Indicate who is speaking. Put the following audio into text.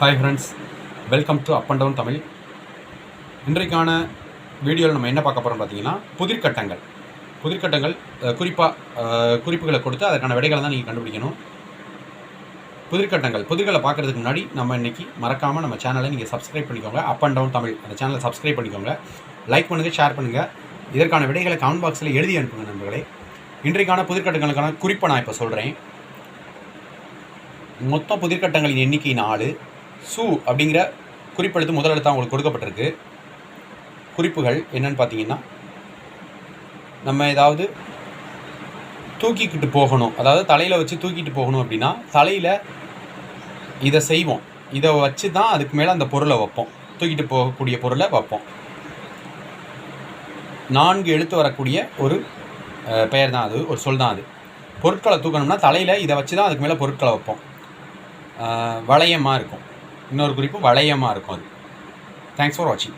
Speaker 1: Hi friends welcome to up and down Tamil. இன்றைக்கான வீடியோவில் நம்ம என்ன பார்க்க போகிறோம் பார்த்தீங்கன்னா புதிர்கட்டங்கள். புதிர்கட்டங்கள் குறிப்பாக குறிப்புகளை கொடுத்து அதற்கான விடைகளை தான் நீங்கள் கண்டுபிடிக்கணும். புதிர்கட்டங்கள் புதிர்களை பார்க்குறதுக்கு முன்னாடி நம்ம இன்றைக்கி மறக்காமல் நம்ம சேனலை நீங்கள் சப்ஸ்கிரைப் பண்ணிக்கோங்க. Up and down Tamil. அந்த சேனலை சப்ஸ்கிரைப் பண்ணிக்கோங்க. லைக் பண்ணுங்கள் ஷேர் பண்ணுங்கள் இதற்கான விடைகளை கமெண்ட் பாக்ஸில் எழுதி அனுப்புங்க நண்பர்களே. இன்றைக்கான புதிர்கட்டங்களுக்கான குறிப்பை நான் இப்போ சொல்கிறேன் மொத்தம் புதிர்கட்டங்களின் எண்ணிக்கை நாலு சு அப்படிங்கிற குறிப்பெழுத்து முதலெழுத்து உங்களுக்கு கொடுக்கப்பட்டிருக்கு. குறிப்புகள் என்னன்னு பார்த்தீங்கன்னா நம்ம ஏதாவது தூக்கிக்கிட்டு போகணும். அதாவது தலையில் வச்சு தூக்கிட்டு போகணும் அப்படின்னா தலையில் இதை செய்வோம். இதை வச்சு தான் அதுக்கு மேலே அந்த பொருளை வைப்போம். தூக்கிட்டு போகக்கூடிய பொருளை வைப்போம். நான்கு எழுத்து வரக்கூடிய ஒரு பெயர் தான் அது. ஒரு சொல் தான் அது. பொருட்களை தூக்கணும்னா தலையில் இதை வச்சு தான் அதுக்கு மேலே பொருட்களை வைப்போம். வளையமாக இருக்கும். இன்னொரு குறிப்பு வளையமாக இருக்கும் அது. தேங்க்ஸ் ஃபார் வாட்சிங்